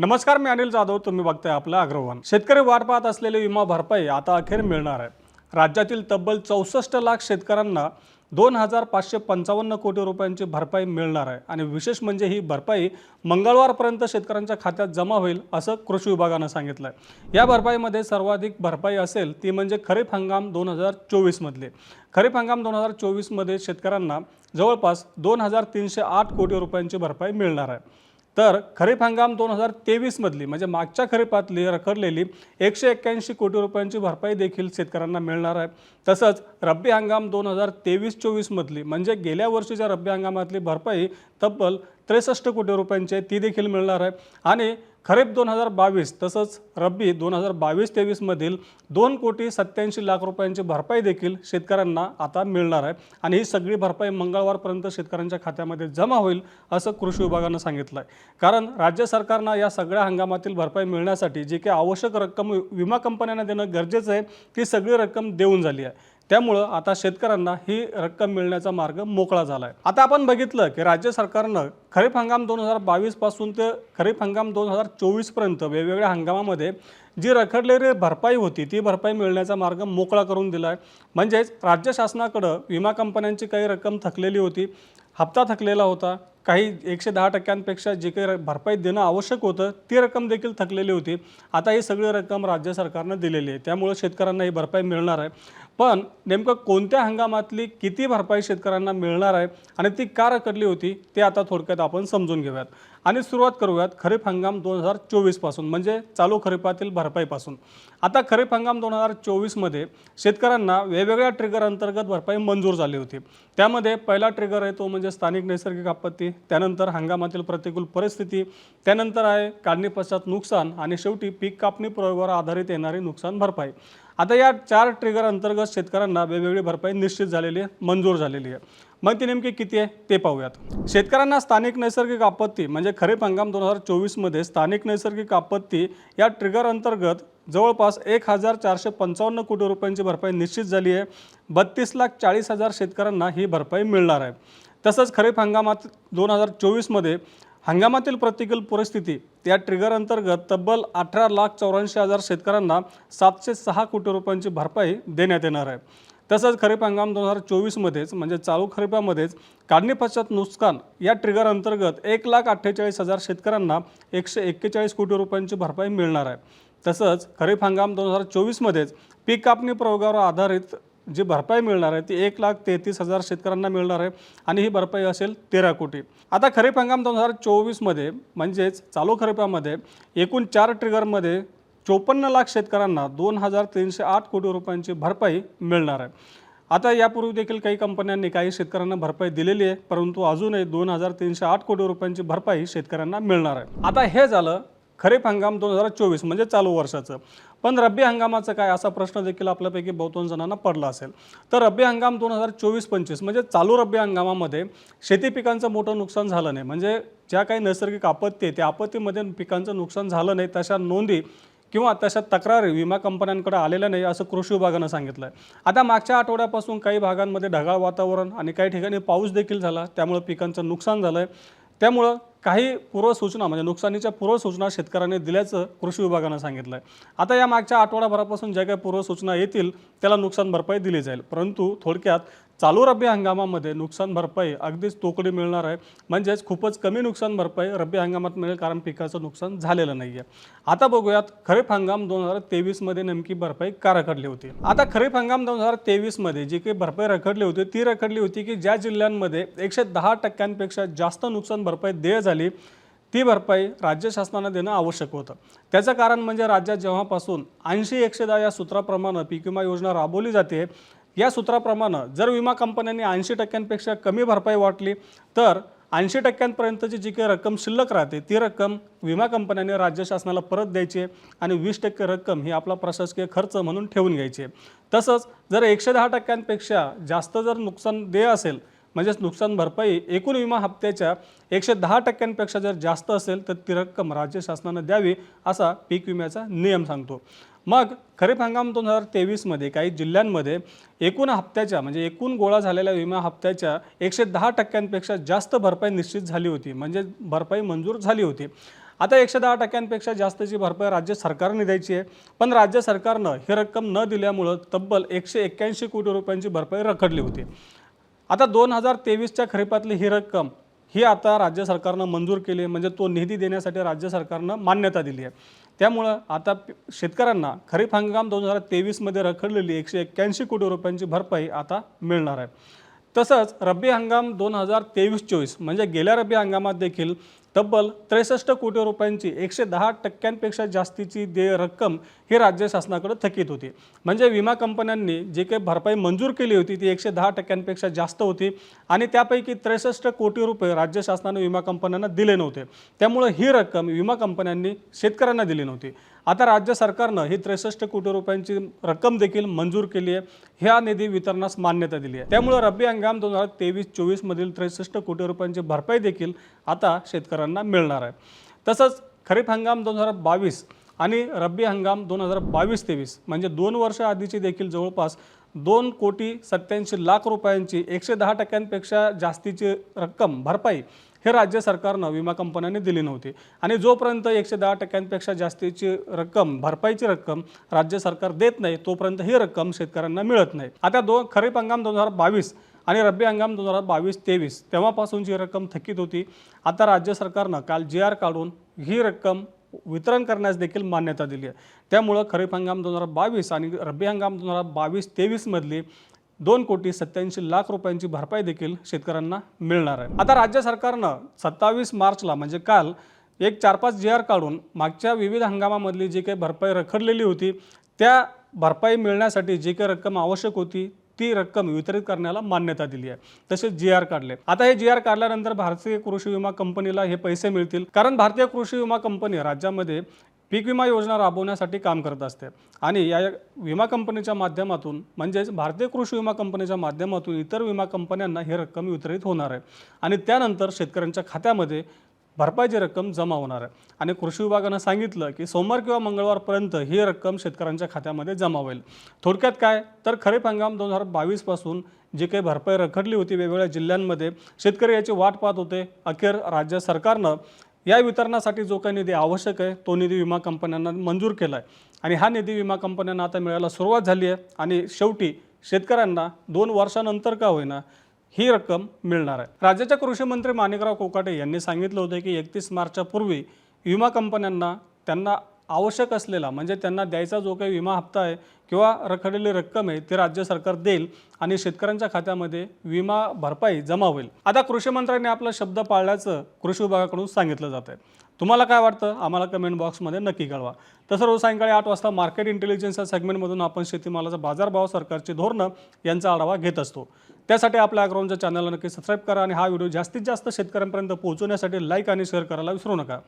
नमस्कार मी अनिल जाधव. तुम्ही बघताय आपलं अग्रवान. शेतकरी वाट पाहत असलेली विमा भरपाई आता अखेर मिळणार आहे. राज्यातील तब्बल चौसष्ट लाख शेतकऱ्यांना दोन हजार पाचशे पंचावन्न कोटी रुपयांची भरपाई मिळणार आहे. आणि विशेष म्हणजे ही भरपाई मंगळवारपर्यंत शेतकऱ्यांच्या खात्यात जमा होईल असं कृषी विभागानं सांगितलं आहे या भरपाईमध्ये सर्वाधिक भरपाई असेल ती म्हणजे खरीप हंगाम दोन हजार चोवीसमधली. खरीप हंगाम दोन हजार चोवीसमध्ये शेतकऱ्यांना जवळपास दोन हजार तीनशे आठ कोटी रुपयांची भरपाई मिळणार आहे. तर खरीप हंगाम दोन हजार तेवीसमधली म्हणजे मागच्या खरीपातली रखडलेली एकशे एक्क्याऐंशी कोटी रुपयांची भरपाई देखील शेतकऱ्यांना मिळणार आहे. तसंच रब्बी हंगाम दोन हजार तेवीस चोवीसमधली म्हणजे गेल्या वर्षीच्या रब्बी हंगामातली भरपाई तब्बल त्रेसष्ट कोटी रुपयांची आहे ती देखील मिळणार आहे. आणि खरीप दोन हजार बावीस तसंच रब्बी दोन हजार बावीस तेवीसमधील दोन कोटी सत्याऐंशी लाख रुपयांची भरपाई देखील शेतकऱ्यांना आता मिळणार आहे. आणि ही सगळी भरपाई मंगळवारपर्यंत शेतकऱ्यांच्या खात्यामध्ये जमा होईल असं कृषी विभागानं सांगितलं आहे कारण राज्य सरकारनं या सगळ्या हंगामातील भरपाई मिळण्यासाठी जी काही आवश्यक रक्कम विमा कंपन्यांना देणं गरजेचं आहे ती सगळी रक्कम देऊन झाली आहे. त्यामुळं आता शेतकऱ्यांना ही रक्कम मिळण्याचा मार्ग मोकळा झाला आहे आता आपण बघितलं की राज्य सरकारनं खरीप हंगाम दोन हजार बावीसपासून ते खरीप हंगाम दोन हजार चोवीसपर्यंत वेगवेगळ्या हंगामामध्ये जी रखडलेली भरपाई होती ती भरपाई मिळण्याचा मार्ग मोकळा करून दिला आहे म्हणजेच राज्य शासनाकडं विमा कंपन्यांची काही रक्कम थकलेली होती हप्ता थकलेला होता. काही एकशे दहा टक्क्यांपेक्षा जी काही भरपाई देणं आवश्यक होतं ती रक्कम देखील थकलेली होती. आता ही सगळी रक्कम राज्य सरकारनं दिलेली आहे. त्यामुळे शेतकऱ्यांना ही भरपाई मिळणार आहे. पण नेमकं कोणत्या हंगामातली किती भरपाई शेतकऱ्यांना मिळणार आहे आणि ती का रखडली होती ते आता थोडक्यात आपण समजून घेऊयात. आणि सुरुवात करूयात खरीप हंगाम दोन हजार चोवीसपासून म्हणजे चालू खरीपातील भरपाईपासून. आता खरीप हंगाम दोन हजार चोवीसमध्ये शेतकऱ्यांना वेगवेगळ्या ट्रिगर अंतर्गत भरपाई मंजूर झाली होती. त्यामध्ये पहिला ट्रिगर आहे तो म्हणजे स्थानिक नैसर्गिक आपत्ती त्यानंतर हंगामातील प्रतिकूल परिस्थिती त्यानंतर आहे काढणी पश्चात नुकसान आणि शेवटी पीक कापणी प्रयोगावर आधारित येणारी नुकसान भरपाई. आता या चार ट्रिगर अंतर्गत शेतकऱ्यांना वेगवेगळी भरपाई निश्चित झालेली आहे मंजूर झालेली आहे. मग ती नेमकी किती आहे ते पाहूयात. शेतकऱ्यांना स्थानिक नैसर्गिक आपत्ती म्हणजे खरीप हंगाम दोन हजार चोवीसमध्ये स्थानिक नैसर्गिक आपत्ती या ट्रिगर अंतर्गत जवळपास एक हजार चारशे पंचावन्न कोटी रुपयांची भरपाई निश्चित झाली आहे. बत्तीस लाख चाळीस हजार शेतकऱ्यांना ही भरपाई मिळणार आहे. तसंच खरीप हंगामात दोन हजार चोवीसमध्ये हंगामातील प्रतिकूल परिस्थिती या ट्रिगर अंतर्गत तब्बल अठरा लाख चौऱ्याऐंशी हजार शेतकऱ्यांना सातशे सहा कोटी रुपयांची भरपाई देण्यात येणार आहे. तसंच खरीप हंगाम दोन हजार चोवीसमध्येच म्हणजे चालू खरीपामध्येच काढणी पश्चात नुकसान या ट्रिगर अंतर्गत एक लाख अठ्ठेचाळीस हजार शेतकऱ्यांना एकशे एक्केचाळीस कोटी रुपयांची भरपाई मिळणार आहे. तसंच खरीप हंगाम दोन हजार चोवीसमध्येच पीक कापणी प्रयोगावर आधारित जी भरपाई मिळणार आहे ती एक लाख तेहतीस हजार शेतकऱ्यांना मिळणार आहे आणि ही भरपाई असेल तेरा कोटी. आता खरीप हंगाम दोन हजार चोवीसमध्ये म्हणजेच चालू खरीपामध्ये एकूण चार ट्रिगरमध्ये चोपन्न लाख शेतकऱ्यांना दोन हजार तीनशे आठ कोटी रुपयांची भरपाई मिळणार आहे. आता यापूर्वी देखील काही कंपन्यांनी काही शेतकऱ्यांना भरपाई दिलेली आहे परंतु अजूनही दोन हजार तीनशे आठ कोटी रुपयांची भरपाई शेतकऱ्यांना मिळणार आहे. आता हे झालं खरीप हंगाम दोन हजार चोवीस म्हणजे चालू वर्षाचं. पण रब्बी हंगामाचं काय? असा प्रश्न देखील आपल्यापैकी बहुतांश जणांना पडला असेल. तर रब्बी हंगाम दोन हजार चोवीस पंचवीस म्हणजे चालू रब्बी हंगामामध्ये शेती पिकांचं मोठं नुकसान झालं नाही. म्हणजे ज्या काही नैसर्गिक आपत्ती आहे त्या आपत्तीमध्ये पिकांचं नुकसान झालं नाही तशा नोंदी किंवा तशा तक्रारी विमा कंपन्यांकडे आलेल्या नाही असं कृषी विभागानं सांगितलं आहे आता मागच्या आठवड्यापासून काही भागांमध्ये ढगाळ वातावरण आणि काही ठिकाणी पाऊस देखील झाला. त्यामुळं पिकांचं नुकसान झालं आहे त्यामुळं काही पूर्वसूचना म्हणजे नुकसानीच्या पूर्वसूचना शेतकऱ्यांनी दिल्याचं कृषी विभागानं सांगितलं आहे आता या मागच्या आठवडाभरापासून ज्या काही पूर्वसूचना येतील त्याला नुकसान भरपाई दिली जाईल. परंतु थोडक्यात चालू रब्बी हंगामामध्ये नुकसान भरपाई अगदीच तोकडी मिळणार आहे. म्हणजेच खूपच कमी नुकसान भरपाई रब्बी हंगामात मिळेल कारण पिकाचं नुकसान झालेलं नाही आहे आता बघूयात खरीप हंगाम दोन हजार तेवीसमध्ये नेमकी भरपाई का रखडली होती? आता खरीप हंगाम दोन हजार तेवीसमध्ये जी काही भरपाई रखडली होती ती रखडली होती की ज्या जिल्ह्यांमध्ये एकशे दहा टक्क्यांपेक्षा जास्त नुकसान भरपाई देय झाली ती भरपाई राज्य शासनानं देणं आवश्यक होतं. त्याचं कारण म्हणजे राज्यात जेव्हापासून ऐंशी एकशे दहा या सूत्राप्रमाणे पीक विमा योजना राबवली जाते या सूत्राप्रमाणे जर विमा कंपन्यांनी ऐंशी टक्क्यांपेक्षा कमी भरपाई वाटली तर ऐंशी टक्क्यांपर्यंतची जी काही रक्कम शिल्लक राहते ती रक्कम विमा कंपन्यांनी राज्य शासनाला परत द्यायची आहे आणि वीस टक्के रक्कम ही आपला प्रशासकीय खर्च म्हणून ठेवून घ्यायची. आहे तसंच जर एकशे दहा टक्क्यांपेक्षा जास्त जर नुकसान देय असेल म्हणजेच नुकसान भरपाई एकूण विमा हप्त्याच्या एकशे दहा टक्क्यांपेक्षा जर जास्त असेल तर ती रक्कम राज्य शासनानं द्यावी असा पीक विम्याचा नियम सांगतो. मग खरीप हंगाम दोन हजार तेवीसमध्ये काही जिल्ह्यांमध्ये एकूण हप्त्याच्या म्हणजे एकूण गोळा झालेल्या विमा हप्त्याच्या एकशे दहा टक्क्यांपेक्षा जास्त भरपाई निश्चित झाली होती. म्हणजे भरपाई मंजूर झाली होती. आता एकशे दहा टक्क्यांपेक्षा जास्तची भरपाई राज्य सरकारने द्यायची आहे. पण राज्य सरकारनं ही रक्कम न दिल्यामुळं तब्बल एकशे एक्क्याऐंशी कोटी रुपयांची भरपाई रखडली होती. आता दोन हजार तेवीसच्या खरीपातली ही रक्कम ही आता राज्य सरकारनं मंजूर केली आहे. म्हणजे तो निधी देण्यासाठी राज्य सरकारनं मान्यता दिली आहे. त्यामुळं आता शेतकऱ्यांना खरीप हंगाम दोन हजार तेवीसमध्ये रखडलेली एकशे एक्क्याऐंशी कोटी रुपयांची भरपाई आता मिळणार आहे. तसंच रब्बी हंगाम दोन हजार तेवीस चोवीस म्हणजे गेल्या रब्बी हंगामात देखील तब्बल त्रेसष्ट कोटी रुपयांची एकशे दहा टक्क्यांपेक्षा जास्तीची देय रक्कम ही राज्य शासनाकडे थकीत होती. म्हणजे विमा कंपन्यांनी जे काही भरपाई मंजूर केली होती ती एकशे दहा टक्क्यांपेक्षा जास्त होती आणि त्यापैकी त्रेसष्ट कोटी रुपये राज्य शासनाने विमा कंपन्यांना दिले नव्हते. त्यामुळे ही रक्कम विमा कंपन्यांनी शेतकऱ्यांना दिली नव्हती. आता राज्य सरकारनं ही त्रेसष्ट कोटी रुपयांची रक्कम देखील मंजूर केली आहे. ह्या निधी वितरणास मान्यता दिली आहे. त्यामुळे रब्बी हंगाम दोन हजार तेवीस चोवीसमधील त्रेसष्ट कोटी रुपयांची भरपाई देखील आता शेतकऱ्यांना मिळणार आहे. तसंच खरीप हंगाम दोन हजार बावीस आणि रब्बी हंगाम दोन हजार बावीस तेवीस म्हणजे दोन वर्ष आधीची देखील जवळपास दोन कोटी सत्याऐंशी लाख रुपयांची एकशे दहा टक्क्यांपेक्षा जास्तीची रक्कम भरपाई हे राज्य सरकारनं विमा कंपन्यांनी दिली नव्हती. आणि जोपर्यंत एकशे दहा टक्क्यांपेक्षा जास्तीची रक्कम भरपाईची रक्कम राज्य सरकार देत नाही तोपर्यंत ही रक्कम शेतकऱ्यांना मिळत नाही. आता दोन खरीप हंगाम दोन हजार बावीस आणि रब्बी हंगाम दोन हजार बावीस तेवीस तेव्हापासूनची रक्कम थकीत होती. आता राज्य सरकारनं काल जी आर काढून ही रक्कम वितरण करण्यास देखील मान्यता दिली आहे. त्यामुळं खरीप हंगाम दोन हजार बावीस आणि रब्बी हंगाम दोन हजार बावीस तेवीसमधली दोन कोटी सत्याऐंशी लाख रुपयांची भरपाई देखील शेतकऱ्यांना मिळणार आहे. आता राज्य सरकारनं सत्तावीस मार्चला म्हणजे काल एक चार पाच जी आर काढून मागच्या विविध हंगामामधली जी काही भरपाई रखडलेली होती त्या भरपाई मिळण्यासाठी जी काही रक्कम आवश्यक होती ती रक्कम वितरित करण्याला मान्यता दिली आहे. तसेच जी आर काढले. आता हे जी आर काढल्यानंतर भारतीय कृषी विमा कंपनीला हे पैसे मिळतील. कारण भारतीय कृषी विमा कंपनी राज्यामध्ये पीक विमा योजना राबवण्यासाठी काम करत असते. आणि या विमा कंपनीच्या माध्यमातून म्हणजेच भारतीय कृषी विमा कंपनीच्या माध्यमातून इतर विमा कंपन्यांना ही रक्कम वितरित होणार आहे. आणि त्यानंतर शेतकऱ्यांच्या खात्यामध्ये भरपाईची रक्कम जमा होणार आहे. आणि कृषी विभागानं सांगितलं की सोमवार किंवा मंगळवारपर्यंत ही रक्कम शेतकऱ्यांच्या खात्यामध्ये जमा होईल. थोडक्यात काय? तर खरीप हंगाम दोन हजार बावीसपासून जी काही भरपाई रखडली होती वेगवेगळ्या जिल्ह्यांमध्ये शेतकरी याची वाट पाहत होते. अखेर राज्य सरकारनं या वितरणासाठी जो काही निधी आवश्यक आहे तो निधी विमा कंपन्यांना मंजूर केला आहे आणि हा निधी विमा कंपन्यांना आता मिळायला सुरुवात झाली आहे आणि शेवटी शेतकऱ्यांना दोन वर्षानंतर का होईना ही रक्कम मिळणार आहे. राज्याच्या कृषी मंत्री माणिकराव कोकाटे यांनी सांगितलं होतं की एकतीस मार्चच्या पूर्वी विमा कंपन्यांना त्यांना आवश्यक असलेला म्हणजे त्यांना द्यायचा जो काही विमा हप्ता आहे किंवा रखडलेली रक्कम आहे ती राज्य सरकार देईल आणि शेतकऱ्यांच्या खात्यामध्ये विमा भरपाई जमा होईल. आता कृषी मंत्र्यांनी आपला शब्द पाळल्याचं कृषी विभागाकडून सांगितलं जात आहे तुम्हाला काय वाटतं? आम्हाला कमेंट बॉक्समध्ये नक्की कळवा. तसं रोज सायंकाळी आठ वाजता मार्केट इंटेलिजन्स या सेगमेंटमधून आपण शेतीमालाचा बाजारभाव सरकारची धोरणं यांचा आढावा घेत असतो. त्यासाठी आपल्या अग्राउंडच्या चॅनलला नक्की सबस्क्राईब करा आणि हा व्हिडिओ जास्तीत जास्त शेतकऱ्यांपर्यंत पोहोचवण्यासाठी लाईक आणि शेअर करायला विसरू नका.